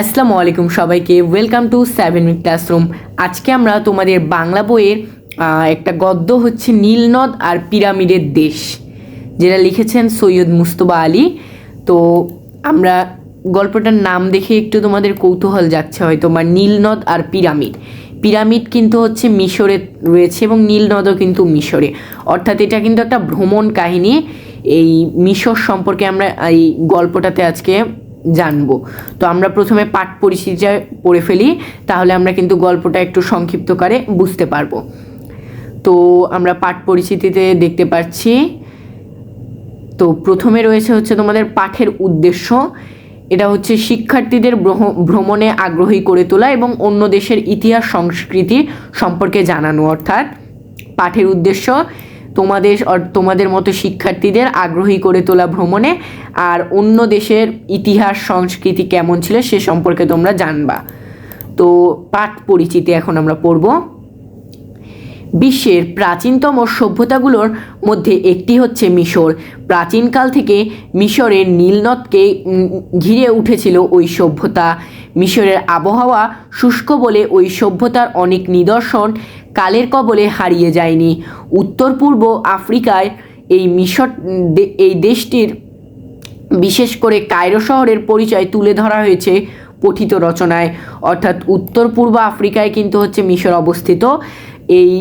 আসসালামু আলাইকুম সবাইকে। Welcome to seven minute classroom আজকে আমরা তোমাদের বাংলা বইয়ের একটা গদ্য হচ্ছে নীলনদ আর পিরামিডের দেশ, যেটা লিখেছেন সৈয়দ মুস্তবা আলী। তো আমরা গল্পটার নাম দেখে একটু তোমাদের কৌতূহল যাচ্ছে হয়তো, বা নীলনদ আর পিরামিড। পিরামিড কিন্তু হচ্ছে মিশরে রয়েছে এবং নীলনদও কিন্তু মিশরে। অর্থাৎ এটা কিন্তু একটা ভ্রমণ কাহিনী। এই মিশর সম্পর্কে আমরা এই গল্পটাতে আজকে জানব। তো আমরা প্রথমে পাঠ পরিচিতি পড়ে ফেলি, তাহলে আমরা কিন্তু গল্পটা একটু সংক্ষিপ্তকারে বুঝতে পারব। তো আমরা পাঠ পরিচিতিতে দেখতে পাচ্ছি, তো প্রথমে রয়েছে হচ্ছে তোমাদের পাঠের উদ্দেশ্য। এটা হচ্ছে শিক্ষার্থীদের ভ্রমণে আগ্রহী করে তোলা এবং অন্য দেশের ইতিহাস, সংস্কৃতি সম্পর্কে জানানো, অর্থাৎ পাঠের উদ্দেশ্য তোমাদের তোমাদের মতো শিক্ষার্থীদের আগ্রহী করে তোলা ভ্রমণে আর অন্য দেশের ইতিহাস, সংস্কৃতি কেমন ছিল সে সম্পর্কে তোমরা জানবা। তো পাঠ পরিচিতি এখন আমরা পড়ব। বিশ্বের প্রাচীনতম সভ্যতাগুলোর মধ্যে একটি হচ্ছে মিশর। প্রাচীনকাল থেকে মিশরের নীলনদকে ঘিরে উঠেছিল ওই সভ্যতা। মিশরের আবহাওয়া শুষ্ক বলে ওই সভ্যতার অনেক নিদর্শন কালের কবলে হারিয়ে যায়নি। উত্তর পূর্ব আফ্রিকায় এই মিশর এই দেশটির বিশেষ করে কায়রো শহরের পরিচয় তুলে ধরা হয়েছে পঠিত রচনায়। অর্থাৎ উত্তর পূর্ব আফ্রিকায় কিন্তু হচ্ছে মিশর অবস্থিত। এই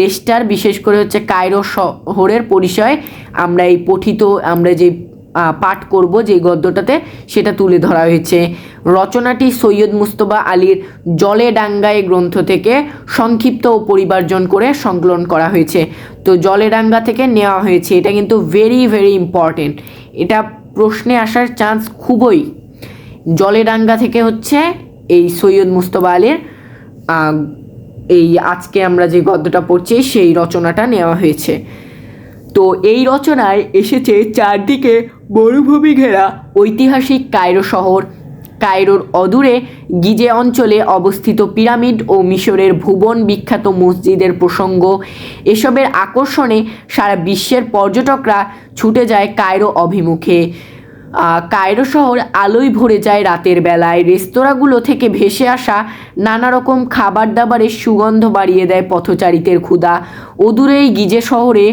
দেশটার বিশেষ করে হচ্ছে কায়রো শহরের পরিচয়। আমরা এই পঠিত, আমরা যে পাঠ করব যে গদ্যটাতে সেটা তুলে ধরা হয়েছে। রচনাটি সৈয়দ মুস্তফা আলীর জলে ডাঙ্গায় গ্রন্থ থেকে সংক্ষিপ্ত ও পরিবার্জন করে সংকলন করা হয়েছে। তো জলে ডাঙ্গা থেকে নেওয়া হয়েছে। এটা কিন্তু ভেরি ভেরি ইম্পর্টেন্ট এটা প্রশ্নে আসার চান্স খুবই। জলেডাঙ্গা থেকে হচ্ছে এই সৈয়দ মুস্তফা আলীর এই আজকে আমরা যে গদ্যটা পড়ছি সেই রচনাটা নেওয়া হয়েছে। তো এই রচনায় এসেছে চারদিকে মরুভূমি ঘেরা ঐতিহাসিক কায়রো শহর। কায়রোর অদূরে গিজে অঞ্চলে অবস্থিত পিরামিড ও মিশরের ভুবন বিখ্যাত মসজিদের প্রসঙ্গ। এসবের আকর্ষণে সারা বিশ্বের পর্যটকরা ছুটে যায় কায়রো অভিমুখে। কায়রো শহর আলোয় ভরে যায় রাতের বেলায়। রেস্তোরাঁগুলো থেকে ভেসে আসা নানা রকম খাবার দাবারের সুগন্ধ বাড়িয়ে দেয় পথচারীদের ক্ষুধা। অদূরেই গিজে শহরে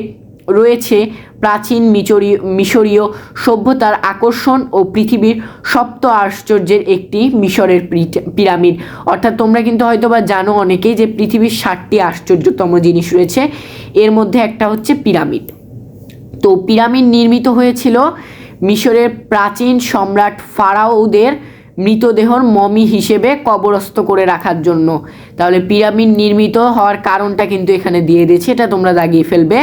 রয়েছে প্রাচীন মিচরীয় মিশরীয় সভ্যতার আকর্ষণ ও পৃথিবীর সপ্ত আশ্চর্যের একটি মিশরের পিরামিড। অর্থাৎ তোমরা কিন্তু হয়তো বা জানো অনেকেই যে পৃথিবীর ষাটটি আশ্চর্যতম জিনিস রয়েছে। এর মধ্যে একটা হচ্ছে পিরামিড। তো পিরামিড নির্মিত হয়েছিল মিশরের প্রাচীন সম্রাট ফারাওদের মৃতদেহর মমি হিসেবে কবরস্থ করে রাখার জন্য। তাহলে পিরামিড নির্মিত হওয়ার কারণটা কিন্তু এখানে দিয়ে দিয়েছে। এটা তোমরা দাগিয়ে ফেলবে।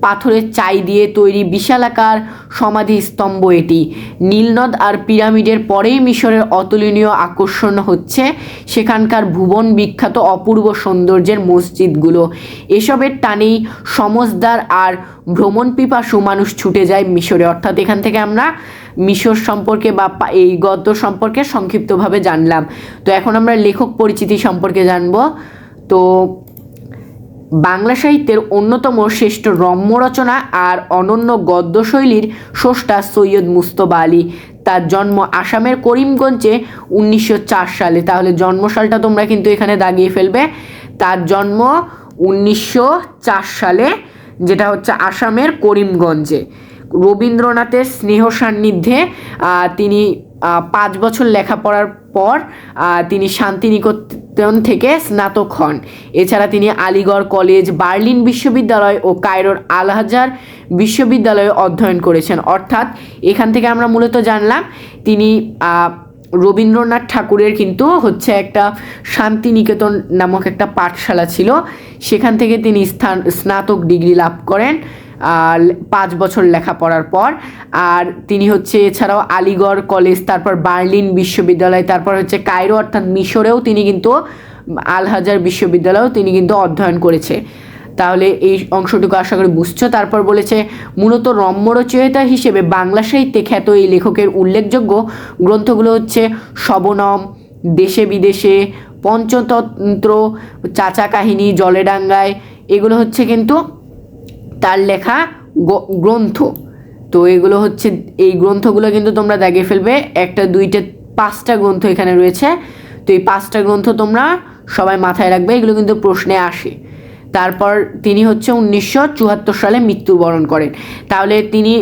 পাথরের চাই দিয়ে তৈরি বিশালাকার সমাধি স্তম্ভ এটি। নীলনদ আর পিরামিডের পরেই মিশরের অতুলনীয় আকর্ষণ হচ্ছে সেখানকার ভুবন বিখ্যাত অপূর্ব সৌন্দর্যের মসজিদগুলো। এসবের টানেই সমজদার আর ভ্রমণ পিপাসু মানুষ ছুটে যায় মিশরে। অর্থাৎ এখান থেকে আমরা মিশর সম্পর্কে বা এই গদ্য সম্পর্কে সংক্ষিপ্তভাবে জানলাম। তো এখন আমরা লেখক পরিচিতি সম্পর্কে জানব। তো বাংলা সাহিত্যের অন্যতম শ্রেষ্ঠ রম্য রচনা আর অনন্য গদ্যশৈলীর স্রষ্টা সৈয়দ মুস্তফা আলী। তার জন্ম আসামের করিমগঞ্জে উনিশশো চার সালে। তাহলে জন্মসালটা তোমরা কিন্তু এখানে দাগিয়ে ফেলবে। তার জন্ম উনিশশো চার সালে, যেটা হচ্ছে আসামের করিমগঞ্জে। রবীন্দ্রনাথের স্নেহ সান্নিধ্যে তিনি পাঁচ বছর লেখাপড়ার পর তিনি শান্তিনিকেতন থেকে স্নাতক হন। এছাড়া তিনি আলিগড় কলেজ, বার্লিন বিশ্ববিদ্যালয় ও কায়রোর আলহাজার বিশ্ববিদ্যালয়ে অধ্যয়ন করেছেন। অর্থাৎ এখান থেকে আমরা মূলত জানলাম, তিনি রবীন্দ্রনাথ ঠাকুরের কিন্তু হচ্ছে একটা শান্তিনিকেতন নামক একটা পাঠশালা ছিল। সেখান থেকে তিনি স্থান, স্নাতক ডিগ্রি লাভ করেন। পাঁচ বছর লেখাপড়ার পর। আর তিনি হচ্ছে এছাড়াও আলিগড় কলেজ, তারপর বার্লিন বিশ্ববিদ্যালয়, তারপর হচ্ছে কায়রো, অর্থাৎ মিশরেও তিনি কিন্তু আলহাজার বিশ্ববিদ্যালয়েও তিনি কিন্তু অধ্যয়ন করেছে। তাহলে এই অংশটুকু আশা করি বুঝছ। তারপর বলেছে, মূলত রম্য রচয়িতা হিসেবে বাংলা সাহিত্যে খ্যাত এই লেখকের উল্লেখযোগ্য গ্রন্থগুলো হচ্ছে শবনম, দেশে বিদেশে, পঞ্চতন্ত্র, চাচা কাহিনী, জলেডাঙ্গায়, এগুলো হচ্ছে কিন্তু তার লেখা গ্রন্থ। তো এগুলো হচ্ছে, এই গ্রন্থগুলো কিন্তু তোমরা দাগিয়ে ফেলবে। একটা, দুইটা, পাঁচটা গ্রন্থ এখানে রয়েছে। তো এই পাঁচটা গ্রন্থ তোমরা সবাই মাথায় রাখবে, এগুলো কিন্তু প্রশ্নে আসে। তারপর তিনি হচ্ছে উনিশশো চুয়াত্তর সালে মৃত্যুবরণ করেন। তাহলে তিনি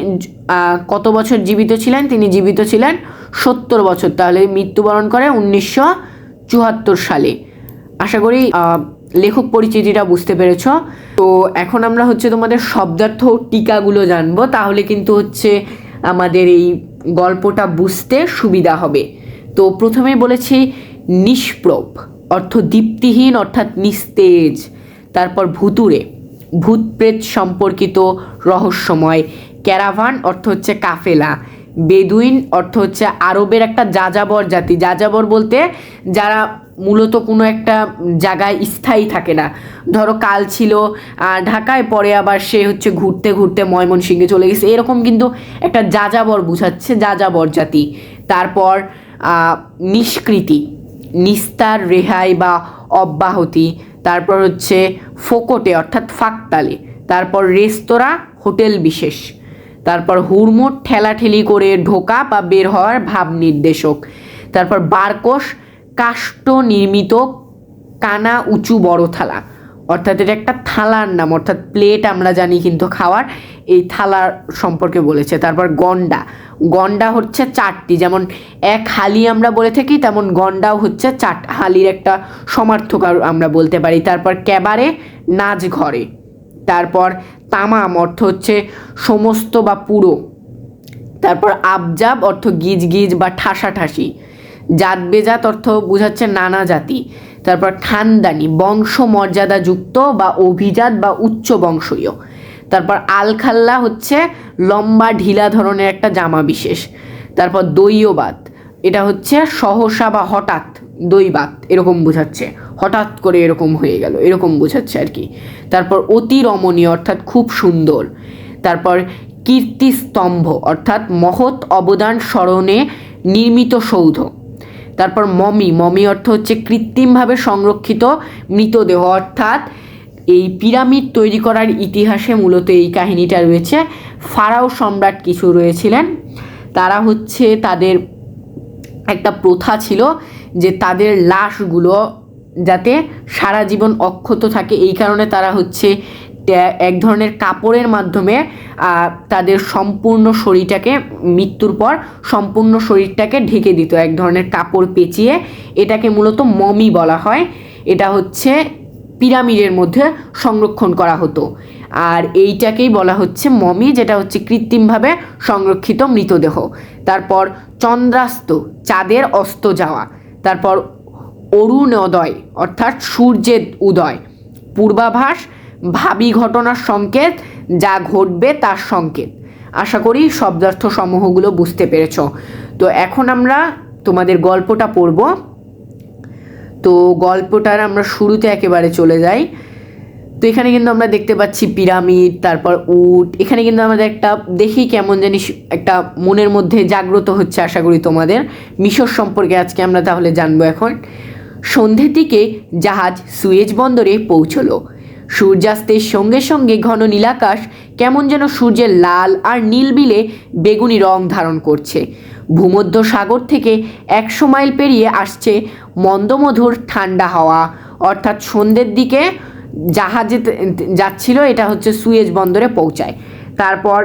কত বছর জীবিত ছিলেন? তিনি জীবিত ছিলেন সত্তর বছর। তাহলে মৃত্যুবরণ করে উনিশশো চুয়াত্তর সালে। আশা করি লেখক পরিচিতিটা বুঝতে পেরেছ। তো এখন আমরা হচ্ছে তোমাদের শব্দার্থ টিকাগুলো জানব। তাহলে কিন্তু হচ্ছে আমাদের এই গল্পটা বুঝতে সুবিধা হবে। তো প্রথমে বলেছি নিষ্প্রভ, অর্থ দীপ্তিহীন অর্থাৎ নিস্তেজ, তারপর ভুতুরে ভূত প্রেত সম্পর্কিত রহস্যময়, ক্যারাভান অর্থ হচ্ছে কাফেলা, বেদুইন অর্থ হচ্ছে আরবের একটা যাযাবর জাতি। যাযাবর বলতে যারা মূলত কোনো একটা জায়গায় স্থায়ী থাকে না। ধরো কাল ছিল ঢাকায়, পরে আবার সে হচ্ছে ঘুরতে ঘুরতে ময়মনসিংহে চলে গেছে। এরকম কিন্তু একটা যাযাবর বুঝাচ্ছে, যাযাবর জাতি। তারপর নিষ্কৃতি, নিস্তার রেহাই বা অব্যাহতি। তারপর হচ্ছে ফোকটে, অর্থাৎ ফাঁকতালে। তারপর রেস্তোরাঁ, হোটেল বিশেষ। তারপর হুড়মুড়, ঠেলাঠেলি করে ঢোকা বা বের হওয়ার ভাব নির্দেশক তারপর বারকোষ কাষ্ঠ নির্মিত কানা উঁচু বড় থালা। অর্থাৎ এটা একটা থালার নাম, অর্থাৎ প্লেট আমরা জানি কিন্তু খাওয়ার, এই থালার সম্পর্কে বলেছে। তারপর গন্ডা। গন্ডা হচ্ছে চারটি, যেমন এক হালি আমরা বলে থাকি, তেমন গন্ডাও হচ্ছে চার, হালির একটা সমার্থক আমরা বলতে পারি। তারপর ক্যাবারে নাচ ঘরে তারপর তামাম অর্থ হচ্ছে সমস্ত বা পুরো। তারপর আবজাব অর্থ গিজ গিজ বা ঠাসাঠাসি। জাত বেজাত অর্থ বোঝাচ্ছে নানা জাতি। তারপর খানদানি বংশ মর্যাদাযুক্ত বা অভিজাত বা উচ্চ বংশীয়। তারপর আলখাল্লা হচ্ছে লম্বা ঢিলা ধরনের একটা জামা বিশেষ। তারপর দৈয়বাদ এটা হচ্ছে সহসা বা হঠাৎ দৈবাত, এরকম বোঝাচ্ছে। হঠাৎ করে এরকম হয়ে গেল, এরকম বোঝাচ্ছে আর কি। তারপর অতি রমণীয় অর্থাৎ খুব সুন্দর। তারপর কীর্তিস্তম্ভ, অর্থাৎ মহৎ অবদান স্মরণে নির্মিত সৌধ। তারপর মমি। মমি অর্থ হচ্ছে কৃত্রিমভাবে সংরক্ষিত মৃতদেহ। অর্থাৎ এই পিরামিড তৈরি করার ইতিহাসে মূলত এই কাহিনীটা রয়েছে। ফারাও সম্রাট কিছু রয়েছিলেন। তারা হচ্ছে তাদের একটা প্রথা ছিল যে তাদের লাশগুলো যাতে সারা জীবন অক্ষত থাকে। এই কারণে তারা হচ্ছে এক ধরনের কাপড়ের মাধ্যমে তাদের সম্পূর্ণ শরীরটাকে, মৃত্যুর পর সম্পূর্ণ শরীরটাকে ঢেকে দিত, এক ধরনের কাপড় পেঁচিয়ে। এটাকে মূলত মমি বলা হয়। এটা হচ্ছে পিরামিডের মধ্যে সংরক্ষণ করা হতো। আর এইটাকেই বলা হচ্ছে মমি, যেটা হচ্ছে কৃত্রিমভাবে সংরক্ষিত মৃতদেহ। তারপর চন্দ্রাস্ত, চাঁদের অস্ত যাওয়া। তারপর অরুণোদয়, অর্থাৎ সূর্যের উদয়। পূর্বাভাস ভাবি ঘটনার সংকেত, যা ঘটবে তার সংকেত। আশা করি শব্দার্থ সমূহগুলো বুঝতে পেরেছ। তো এখন আমরা তোমাদের গল্পটা পড়ব। তো গল্পটার আমরা শুরুতে একেবারে চলে যাই। তো এখানে কিন্তু আমরা দেখতে পাচ্ছি পিরামিড, তারপর উট। এখানে কিন্তু আমাদের একটা দেখি কেমন জানি একটা মনের মধ্যে জাগ্রত হচ্ছে, আশা করি তোমাদের। মিশর সম্পর্কে আজকে আমরা তাহলে জানব এখন। সন্ধ্যের দিকে জাহাজ সুয়েজ বন্দরে পৌঁছলো। সূর্যাস্তের সঙ্গে সঙ্গে ঘন নীলাকাশ কেমন যেন সূর্যের লাল আর নীল বিলে বেগুনি রং ধারণ করছে। ভূমধ্য সাগর থেকে একশো মাইল পেরিয়ে আসছে মন্দমধুর ঠান্ডা হাওয়া। অর্থাৎ সন্ধ্যের দিকে জাহাজে যাচ্ছিল, এটা হচ্ছে সুয়েজ বন্দরে পৌঁছায়। তারপর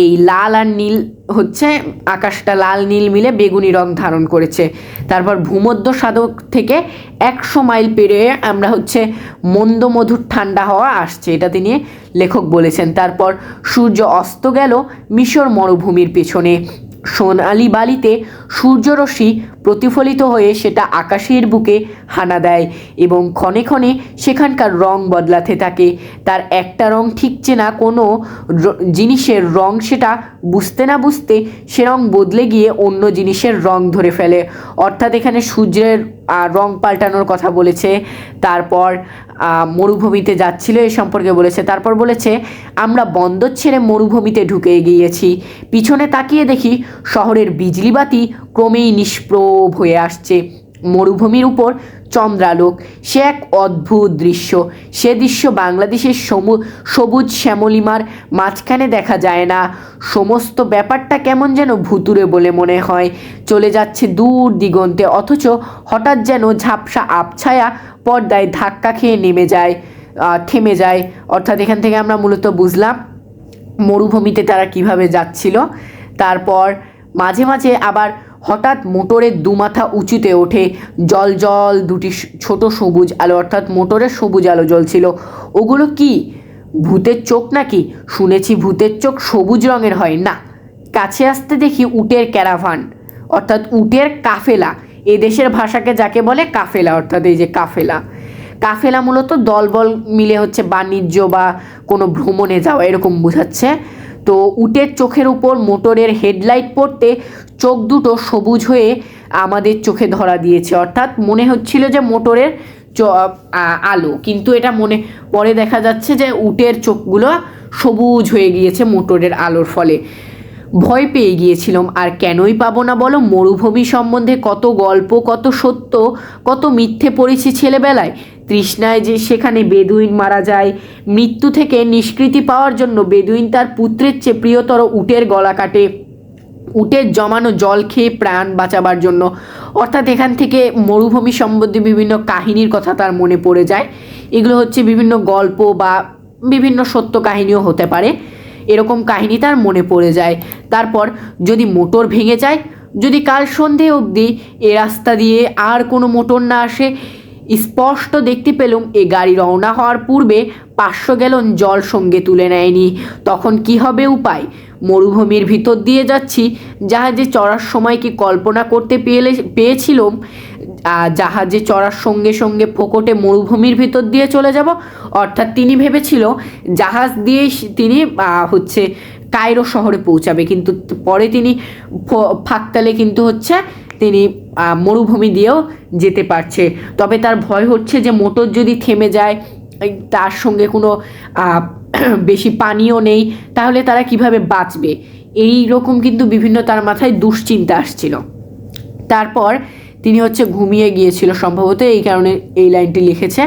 এই লাল আর নীল হচ্ছে, আকাশটা লাল নীল মিলে বেগুনি রং ধারণ করেছে। তারপর ভূমধ্য সাধক থেকে একশো মাইল পেরিয়ে আমরা হচ্ছে মন্দ মধুর ঠান্ডা হওয়া আসছে এটা তিনি লেখক বলেছেন। তারপর সূর্য অস্ত গেল মিশর মরুভূমির পেছনে। সোনালি বালিতে সূর্যরশ্মি প্রতিফলিত হয়ে সেটা আকাশের বুকে হানা দেয় এবং ক্ষণে ক্ষণে সেখানকার রং বদলাতে থাকে। তার একটা রং ঠিক চেনা কোনো জিনিসের রং সেটা বুঝতে না বুঝতে সে রং বদলে গিয়ে অন্য জিনিসের রং ধরে ফেলে। অর্থাৎ এখানে সূর্যের রং পাল্টানোর কথা বলেছে। তারপর মরুভূমিতে যাচ্ছিল এ সম্পর্কে বলেছে। তারপর বলেছে, আমরা বন্দর ছেড়ে মরুভূমিতে ঢুকে গিয়েছি। পিছনে তাকিয়ে দেখি শহরের বিজলিবাতি ক্রমেই নিষ্প্রভ হয়ে আসছে। মরুভূমির উপর চন্দ্রালোক সে এক অদ্ভুত দৃশ্য। সে দৃশ্য বাংলাদেশের সমু সবুজ শ্যামলিমার মাঝখানে দেখা যায় না। সমস্ত ব্যাপারটা কেমন যেন ভুতুরে বলে মনে হয়। চলে যাচ্ছে দূর দিগন্তে, অথচ হঠাৎ যেন ঝাপসা আবছায়া পর্দায় ধাক্কা খেয়ে নেমে যায় থেমে যায়। অর্থাৎ এখান থেকে আমরা মূলত বুঝলাম মরুভূমিতে তারা কীভাবে যাচ্ছিল। তারপর মাঝে মাঝে আবার হঠাৎ মোটরের দুমাথা উঁচুতে ওঠে জল জল, দুটি ছোট সবুজ আলো, অর্থাৎ মোটরের সবুজ আলো জ্বলছিল। ওগুলো কি? ভূতের চোখ নাকি? শুনেছি ভূতের চোখ সবুজ রঙের হয়। না, কাছে আসতে দেখি উটের ক্যারাভান, অর্থাৎ উটের কাফেলা। এ দেশের ভাষাকে যাকে বলে কাফেলা, অর্থাৎ এই যে কাফেলা। কাফেলা মূলত দলবল মিলে হচ্ছে বাণিজ্য বা কোনো ভ্রমণে যাওয়া, এরকম বোঝাচ্ছে। তো উটের চোখের উপর মোটরের হেডলাইট পড়তে চোখ দুটো সবুজ হয়ে আমাদের চোখে ধরা দিয়েছে। অর্থাৎ মনে হচ্ছিল যে মোটরের আলো। কিন্তু এটা মনে, পরে দেখা যাচ্ছে যে উটের চোখগুলো সবুজ হয়ে গিয়েছে মোটরের আলোর ফলে। ভয় পেয়ে গিয়েছিলাম, আর কেনই পাবো না বলো? মরুভূমি সম্বন্ধে কত গল্প, কত সত্য, কত মিথ্যে পড়েছি ছেলেবেলায়? তৃষ্ণায় যে সেখানে বেদুইন মারা যায়। মৃত্যু থেকে নিষ্কৃতি পাওয়ার জন্য বেদুইন তার পুত্রের চেয়ে প্রিয়তর উটের গলা কাটে। উটের জমানো জল খেয়ে প্রাণ বাঁচাবার জন্য। অর্থাৎ এখান থেকে মরুভূমি সম্বন্ধে বিভিন্ন কাহিনীর কথা তার মনে পড়ে যায়। এগুলো হচ্ছে বিভিন্ন গল্প বা বিভিন্ন সত্য কাহিনীও হতে পারে। এরকম কাহিনী তার মনে পড়ে যায়। তারপর যদি মোটর ভেঙে যায়, যদি কাল সন্ধে অবধি এ রাস্তা দিয়ে আর কোনো মোটর না আসে স্পষ্ট দেখতে পেলুম, এ গাড়ি রওনা হওয়ার পূর্বে পাঁচশো গ্যালন জল সঙ্গে তুলে নেয়নি। তখন কি হবে উপায়? মরুভূমির ভিতর দিয়ে যাচ্ছি, জাহাজে চড়ার সময় কি কল্পনা করতে পেলে, পেয়েছিলাম? জাহাজে চড়ার সঙ্গে সঙ্গে ফোকটে মরুভূমির ভিতর দিয়ে চলে যাব? অর্থাৎ তিনি ভেবেছিল, জাহাজ দিয়ে তিনি হচ্ছে কায়রো শহরে পৌঁছাবে, কিন্তু পরে তিনি ফাঁকতালে কিন্তু হচ্ছে তিনি মরুভূমি দিয়েও যেতে পারছে। তবে তার ভয় হচ্ছে যে মোটর যদি থেমে যায় তার সঙ্গে কোনো বেশি পানিও নেই, তাহলে তারা কীভাবে বাঁচবে? এই রকম কিন্তু বিভিন্ন তার মাথায় দুশ্চিন্তা আসছিল। তারপর তিনি হচ্ছে ঘুমিয়ে গিয়েছিল সম্ভবত, এই কারণে এই লাইনটি লিখেছে,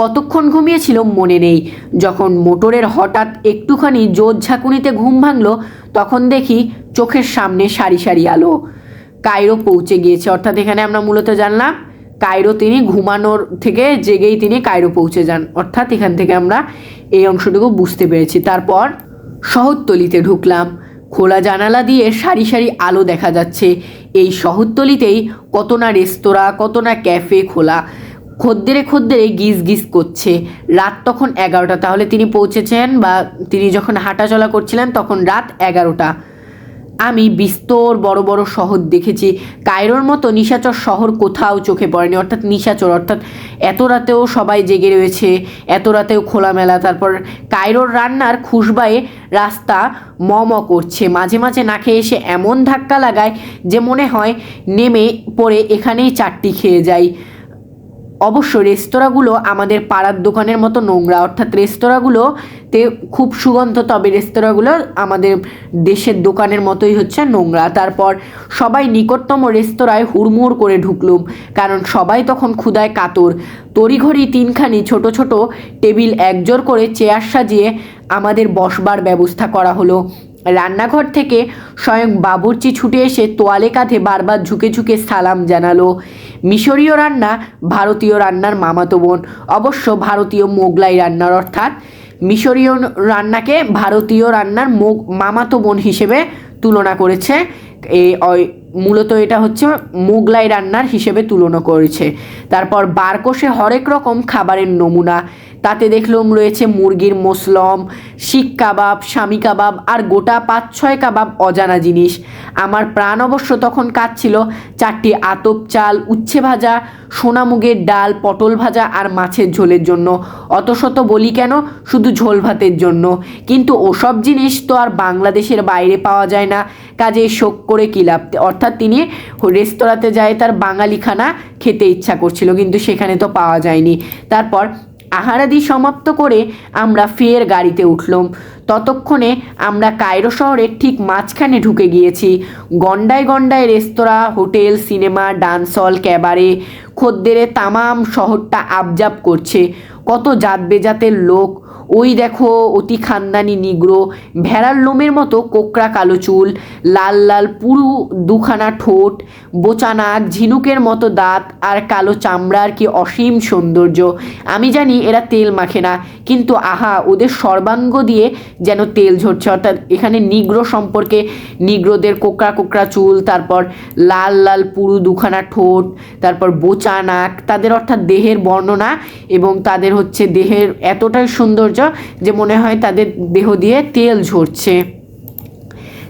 কতক্ষণ ঘুমিয়েছিল মনে নেই। যখন মোটরের হঠাৎ একটুখানি জোর ঝাঁকুনিতে ঘুম ভাঙলো, তখন দেখি চোখের সামনে সারি সারি আলো। কায়রো পৌঁছে গিয়েছে। অর্থাৎ এখানে আমরা মূলত জানলাম, কায়রো তিনি ঘুমানোর থেকে জেগেই তিনি কায়রো পৌঁছে যান। অর্থাৎ এখান থেকে আমরা এই অংশটুকু বুঝতে পেরেছি। তারপর শহরতলিতে ঢুকলাম। খোলা জানালা দিয়ে সারি সারি আলো দেখা যাচ্ছে। এই শহরতলিতেই কত না রেস্তোরাঁ, কত না ক্যাফে খোলা। খদ্দেরে খদ্দেরে গিজ গিজ করছে। রাত তখন এগারোটা। তাহলে তিনি পৌঁছেছেন বা তিনি যখন হাঁটাচলা করছিলেন তখন রাত এগারোটা। আমি বিস্তর বড় বড় শহর দেখেছি। কায়রোর মতো নিশাচর শহর কোথাও চোখে পড়েনি। অর্থাৎ নিশাচর, অর্থাৎ এত রাতেও সবাই জেগে রয়েছে, এত রাতেও খোলামেলা। তারপর কায়রোর রান্নার খুশবায়ে রাস্তা ম ম করছে। মাঝে মাঝে নাকে এসে এমন ধাক্কা লাগায় যে মনে হয় নেমে পড়ে এখানেই চারটি খেয়ে যাই। অবশ্য রেস্তোরাঁগুলো আমাদের পাড়ার দোকানের মতো নোংরা, অর্থাৎ রেস্তোরাঁগুলোতে খুব সুগন্ধ, তবে রেস্তোরাঁগুলো আমাদের দেশের দোকানের মতোই হচ্ছে নোংরা। তারপর সবাই নিকটতম রেস্তোরাঁয় হুড়মুড় করে ঢুকলুম কারণ সবাই তখন ক্ষুদায় কাতর। তড়িঘড়ি তিনখানি ছোট ছোট টেবিল একজোর করে চেয়ার সাজিয়ে আমাদের বসবার ব্যবস্থা করা হলো। রান্নাঘর থেকে স্বয়ং বাবুর্চি ছুটে এসে তোয়ালে কাঁধে বারবার ঝুঁকে ঝুঁকে সালাম জানালো। মিশরীয় রান্না, ভারতীয় রান্নার মামাতো বোন, অবশ্য ভারতীয় মোগলাই রান্নার অর্থাৎ মিশরীয় রান্নাকে ভারতীয় রান্নার মোগ মামাতো বোন হিসেবে তুলনা করেছে। এই মূলত এটা হচ্ছে মোগলাই রান্নার হিসেবে তুলনা করেছে। তারপর বারকোষে হরেক রকম খাবারের নমুনা তাতে দেখলাম রয়েছে মুরগির মোসলম শিক কাবাব, স্বামী কাবাব আর গোটা পাঁচ, ছয় কাবাব অজানা জিনিস। আমার প্রাণ অবশ্য তখন কাঁদছিল। চারটি আতপ চাল, উচ্ছে ভাজা সোনামুগের ডাল, পটল ভাজা আর মাছের ঝোলের জন্য। অত শত বলি কেন? শুধু ঝোল ভাতের জন্য। কিন্তু ওসব জিনিস তো আর বাংলাদেশের বাইরে পাওয়া যায় না। কাজে শোক করে কি লাভ? অর্থাৎ তিনি রেস্তোরাঁতে যায়, তার বাঙালি খানা খেতে ইচ্ছা করছিল, কিন্তু সেখানে তো পাওয়া যায়নি। তারপর আহারাদি সমাপ্ত করে আমরা ফের গাড়িতে উঠলাম। ততক্ষণে আমরা কায়রো শহরের ঠিক মাঝখানে ঢুকে গিয়েছি। গন্ডায় গন্ডায় restaurant, hotel, cinema, dance hall, cabaret খদ্দেরে তামাম শহরটা আবজাব করছে। কত জাত বেজাতের লোক ওই দেখো অতি খানদানি নিগ্রো, ভেড়ার লোমের মতো কোকড়া কালো চুল, লাল লাল পুরু দুখানা ঠোঁট, বোচা নাক, ঝিনুকের মতো দাঁত, আর কালো চামড়ার কি অসীম সৌন্দর্য। আমি জানি এরা তেল মাখে না, কিন্তু আহা, ওদের সর্বাঙ্গ দিয়ে যেন তেল ঝরছে। অর্থাৎ এখানে নিগ্রো সম্পর্কে নিগ্রোদের কোকড়া কোকড়া চুল, তারপর লাল লাল পুরু দুখানা ঠোঁট, তারপর বোচা নাক, তাদের অর্থাৎ দেহের বর্ণনা এবং তাদের হচ্ছে দেহের এতটাই সৌন্দর্য যে মনে হয় তাদের দেহ দিয়ে তেল ঝরছে।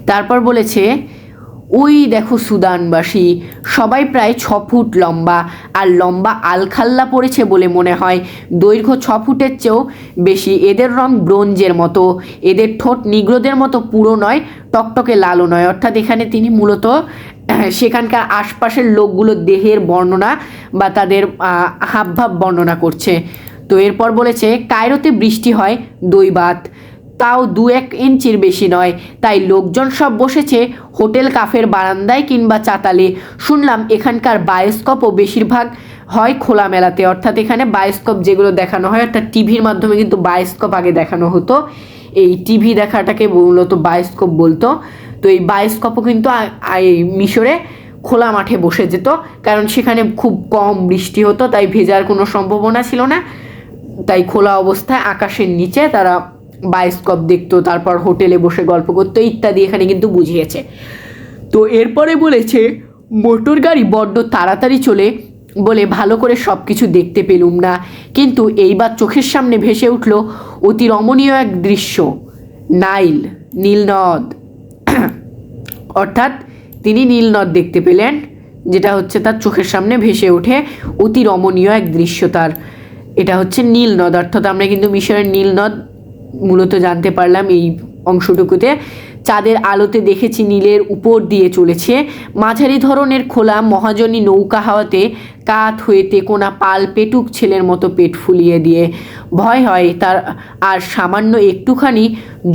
তারপর বলেছে, ওই দেখো সুদানবাসী, সবাই প্রায় ছ ফুট লম্বা আর লম্বা আলখাল্লা পড়েছে বলে মনে হয়। দৈর্ঘ্য ছ ফুটের চেয়েও বেশি। এদের রং ব্রোঞ্জের মতো। এদের ঠোঁট নিগ্রোদের মতো পুরো নয়, টকটকে লালও নয়। অর্থাৎ এখানে তিনি মূলত, সেখানকার আশপাশের লোকগুলোর দেহের বর্ণনা বা তাদের হাবভাব বর্ণনা করছে। তো এরপর বলেছে, কায়রোতে বৃষ্টি হয় দৈবাত তাও দু এক ইঞ্চির বেশি নয়। তাই লোকজন সব বসেছে হোটেল, কাফের বারান্দায় কিংবা চাতালে। শুনলাম এখানকার বায়োস্কোপও বেশিরভাগ হয় খোলামেলাতে অর্থাৎ এখানে বায়োস্কোপ যেগুলো দেখানো হয়, অর্থাৎ টিভির মাধ্যমে কিন্তু বায়োস্কোপ আগে দেখানো হতো। এই টিভি দেখাটাকে মূলত বায়োস্কোপ বলতো। তো এই বায়োস্কোপও কিন্তু এই মিশরে খোলা মাঠে বসে যেত। কারণ সেখানে খুব কম বৃষ্টি হতো, তাই ভেজার কোনো সম্ভাবনা ছিল না। তাই খোলা অবস্থায় আকাশের নিচে তারা বায়োস্কোপ দেখতো, তারপর হোটেলে বসে গল্প করতো, ইত্যাদি এখানে কিন্তু বুঝিয়েছে। তো এরপরে বলেছে, মোটর গাড়ি বড্ড তাড়াতাড়ি চলে বলে ভালো করে সব কিছু দেখতে পেলুম না। কিন্তু এইবার চোখের সামনে ভেসে উঠল অতি রমণীয় এক দৃশ্য, নাইল নীলনদ অর্থাৎ তিনি নীলনদ দেখতে পেলেন, যেটা হচ্ছে তার চোখের সামনে ভেসে ওঠে অতি রমণীয় এক দৃশ্য তার। এটা হচ্ছে নীল নদ, অর্থাৎ আমরা কিন্তু মিশরের নীল নদ মূলত জানতে পারলাম এই অংশটুকুতে। চাঁদের আলোতে দেখেছি নীলের উপর দিয়ে চলেছে। মাঝারি ধরনের খোলা মহাজনী নৌকা হাওয়াতে কাত হয়ে তেকোনা পাল পেটুক ছেলের মতো পেট ফুলিয়ে দিয়ে। ভয় হয় তার, আর সামান্য একটুখানি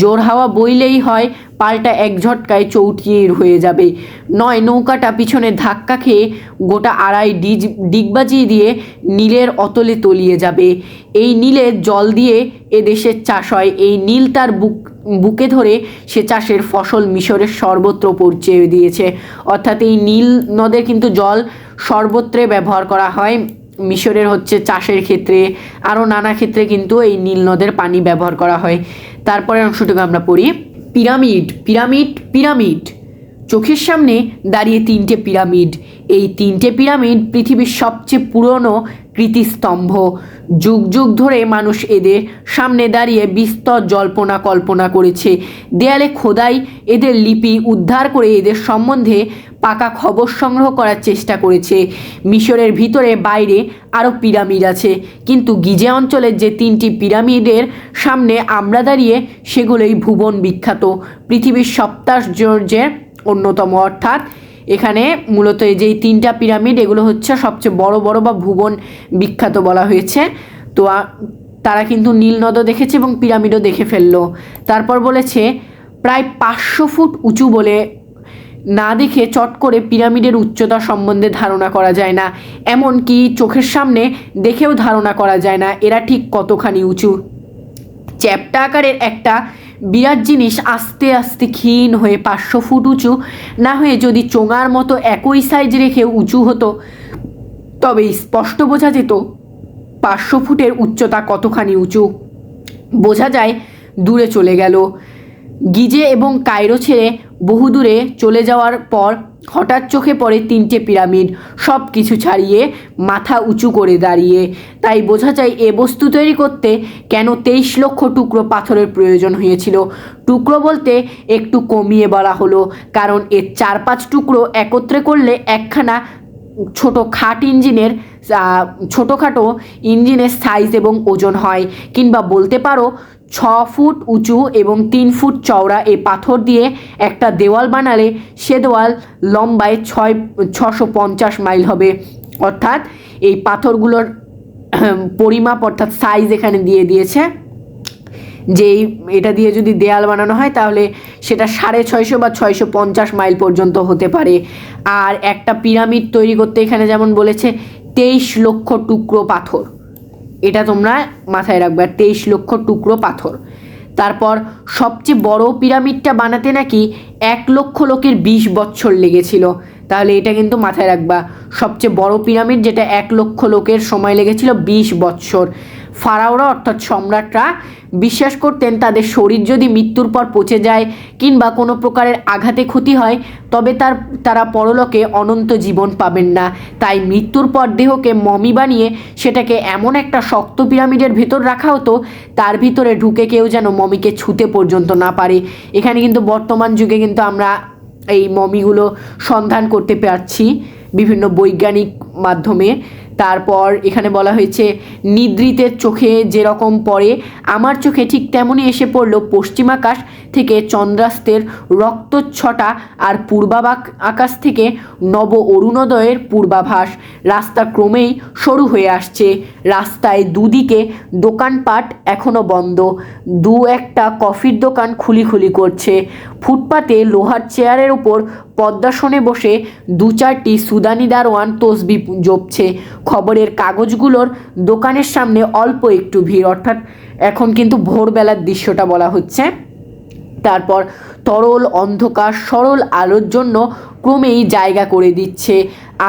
জোর হাওয়া বইলেই হয় পালটা এক ঝটকায় চৌটির হয়ে যাবে। নয়, নৌকাটা পিছনে ধাক্কা খেয়ে গোটা আড়াই ডিজ ডিগবাজিয়ে দিয়ে নীলের অতলে তলিয়ে যাবে। এই নীলের জল দিয়ে এ দেশের চাষ হয়। এই নীল তার বুক, বুকে ধরে সে চাষের ফসল মিশরের সর্বত্র পৌঁছে দিয়েছে। অর্থাৎ এই নীল নদের কিন্তু জল সর্বত্রে ব্যবহার করা হয়। মিশরের হচ্ছে চাষের ক্ষেত্রে, আরও নানা ক্ষেত্রে কিন্তু এই নীল নদের পানি ব্যবহার করা হয়। তারপরে অংশটুকু আমরা পড়ি। Pyramid pyramid pyramid. চোখের সামনে দাঁড়িয়ে তিনটে পিরামিড। এই তিনটে পিরামিড পৃথিবীর সবচেয়ে পুরনো কৃতিস্তম্ভ। যুগ যুগ ধরে মানুষ এদের সামনে দাঁড়িয়ে বিস্তর জল্পনা কল্পনা করেছে। দেয়ালে খোদাই এদের লিপি উদ্ধার করে এদের সম্বন্ধে পাকা খবর সংগ্রহ করার চেষ্টা করেছে। মিশরের ভিতরে বাইরে আরও পিরামিড আছে, কিন্তু গিজে অঞ্চলের যে তিনটি পিরামিডের সামনে আমরা দাঁড়িয়ে সেগুলোই ভুবন বিখ্যাত। পৃথিবীর সপ্তাশ্চর্যের অন্যতম, অর্থাৎ এখানে মূলত এই যে তিনটা পিরামিড, এগুলো হচ্ছে সবচেয়ে বড় বড় বা ভুবন বিখ্যাত বলা হয়েছে। তো তারা কিন্তু নীলনদও দেখেছে এবং পিরামিডও দেখে ফেলল। তারপর বলেছে, প্রায় পাঁচশো ফুট উঁচু বলে না দেখে চট করে পিরামিডের উচ্চতা সম্বন্ধে ধারণা করা যায় না। এমনকি চোখের সামনে দেখেও ধারণা করা যায় না, এরা ঠিক কতখানি উঁচু। চ্যাপ্টা আকারের একটা বিরাট জিনিস আস্তে আস্তে ক্ষীণ হয়ে পাঁচশো ফুট উঁচু। না হয়ে যদি চোঙার মতো একই সাইজ রেখে উঁচু হতো, তবে স্পষ্ট বোঝা যেত পাঁচশো ফুটের উচ্চতা কতখানি উঁচু। বোঝা যায় দূরে চলে গেল। গিজে এবং কায়রো ছেড়ে বহুদূরে চলে যাওয়ার পর হঠাৎ চোখে পড়ে তিনটে পিরামিড সব কিছু ছাড়িয়ে মাথা উঁচু করে দাঁড়িয়ে। তাই বোঝা যায় এ বস্তু তৈরি করতে কেন তেইশ লক্ষ টুকরো পাথরের প্রয়োজন হয়েছিল। টুকরো বলতে একটু কমিয়ে বলা হলো, কারণ এর চার পাঁচ টুকরো একত্রে করলে একখানা ছোট খাট ইঞ্জিনের ছোটোখাটো ইঞ্জিনের সাইজ এবং ওজন হয়। কিংবা বলতে পারো ছ ফুট উঁচু এবং তিন ফুট চওড়া এই পাথর দিয়ে একটা দেওয়াল বানালে সে দেওয়াল লম্বায় ছয়, ছশো পঞ্চাশ মাইল হবে। অর্থাৎ এই পাথরগুলোর পরিমাপ অর্থাৎ সাইজ এখানে দিয়ে দিয়েছে। যে এটা দিয়ে যদি দেয়াল বানানো হয় তাহলে সেটা সাড়ে ছয়শো বা ছয়শো পঞ্চাশ মাইল পর্যন্ত হতে পারে। আর একটা পিরামিড তৈরি করতে এখানে যেমন বলেছে, তেইশ লক্ষ টুকরো পাথর। এটা তোমরা মাথায় রাখবে। তেইশ লক্ষ টুকরো পাথর। তারপর সবচেয়ে বড় পিরামিডটা বানাতে নাকি এক লক্ষ লোকের বিশ বছর লেগেছিল। তাহলে এটা কিন্তু মাথায় রাখবা। সবচেয়ে বড় পিরামিড যেটা এক লক্ষ লোকের সময় লেগেছিল বিশ বছর। ফারাওরা অর্থাৎ সম্রাটরা বিশ্বাস করতেন তাদের শরীর যদি মৃত্যুর পর পচে যায় কিংবা কোনো প্রকারের আঘাতে ক্ষতি হয়, তবে তার, তারা পরলোকে অনন্ত জীবন পাবেন না। তাই মৃত্যুর পর দেহকে মমি বানিয়ে সেটাকে এমন একটা শক্ত পিরামিডের ভেতর রাখা হতো, তার ভিতরে ঢুকে কেউ যেন মমিকে ছুতে পর্যন্ত না পারে। এখানে কিন্তু বর্তমান যুগে কিন্তু আমরা এই মমিগুলো সন্ধান করতে পারছি বিভিন্ন বৈজ্ঞানিক মাধ্যমে। তারপর এখানে বলা হয়েছে, নিদ্রিতের চোখে যেরকম পড়ে, আমার চোখে ঠিক তেমনই এসে পড়ল পশ্চিমাকাশ থেকে চন্দ্রাস্তের রক্তচ্ছটা আর পূর্বাবাক আকাশ থেকে নব অরুণোদয়ের পূর্বাভাস। রাস্তা ক্রমেই সরু হয়ে আসছে। রাস্তায় দুদিকে দোকানপাট এখনও বন্ধ। দু একটা কফির দোকান খুলি খুলি করছে। ফুটপাতে লোহার চেয়ারের ওপর পদ্মাসনে বসে দু চারটি সুদানি দারোয়ান তসবি জপছে। খবরের কাগজগুলোর দোকানের সামনে অল্প একটু ভিড়, অর্থাৎ এখন কিন্তু ভোরবেলার দৃশ্যটা বলা হচ্ছে। তারপর তরল অন্ধকার, সরল আলোর জন্য ক্রমেই জায়গা করে দিচ্ছে।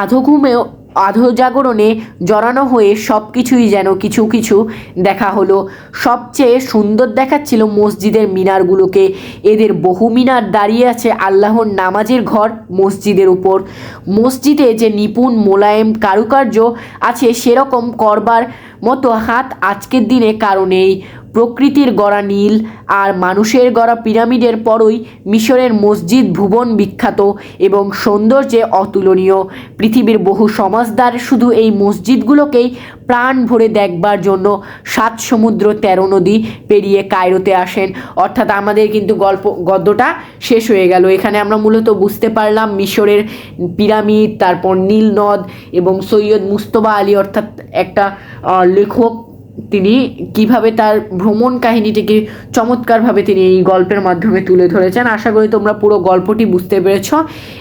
আধো ঘুমেও আধো জাগরণে জড়ানো হয়ে সব কিছুই যেন কিছু কিছু দেখা হলো। সবচেয়ে সুন্দর দেখাচ্ছিল মসজিদের মিনারগুলোকে। এদের বহু মিনার দাঁড়িয়ে আছে আল্লাহর নামাজের ঘর মসজিদের উপর। মসজিদে যে নিপুণ মোলায়েম কারুকার্য আছে সেরকম করবার মতো হাত আজকের দিনে কারণেই প্রকৃতির গড়া নীল আর মানুষের গড়া পিরামিডের পরই মিশরের মসজিদ, ভুবন বিখ্যাত এবং সৌন্দর্যে অতুলনীয়। পৃথিবীর বহু সমাজদার শুধু এই মসজিদগুলোকেই প্রাণ ভরে দেখবার জন্য সাত সমুদ্র তেরো নদী পেরিয়ে কায়রোতে আসেন। অর্থাৎ আমাদের কিন্তু গল্প, গদ্যটা শেষ হয়ে গেল। এখানে আমরা মূলত বুঝতে পারলাম মিশরের পিরামিড, তারপর নীল নদ এবং সৈয়দ মুস্তফা আলী অর্থাৎ একটা লেখক তিনি কীভাবে তার ভ্রমণ কাহিনীটিকে চমৎকারভাবে তিনি এই গল্পের মাধ্যমে তুলে ধরেছেন। আশা করি তোমরা পুরো গল্পটি বুঝতে পেরেছ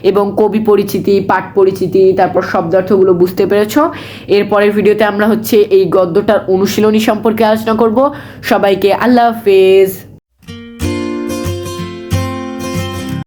এবং কবি পরিচিতি, পাঠ পরিচিতি, তারপর শব্দার্থগুলো বুঝতে পেরেছ। এরপরের ভিডিওতে আমরা হচ্ছে এই গদ্যটার অনুশীলনী সম্পর্কে আলোচনা করব। সবাইকে আল্লাহ হাফেজ।